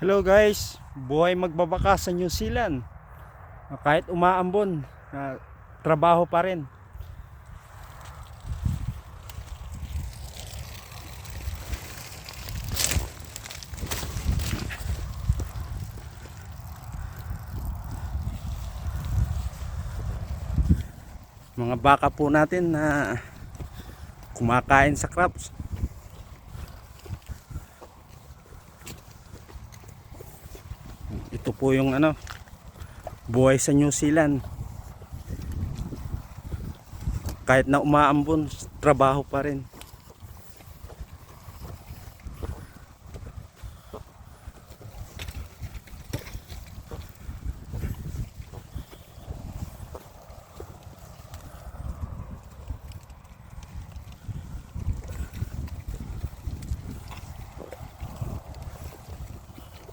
Hello guys, buhay magbabaka sa New Zealand. Kahit umaambon, na trabaho pa rin. Mga baka po natin na kumakain sa crops. Ito po yung ano, buhay sa New Zealand. Kahit na umaambon, trabaho pa rin.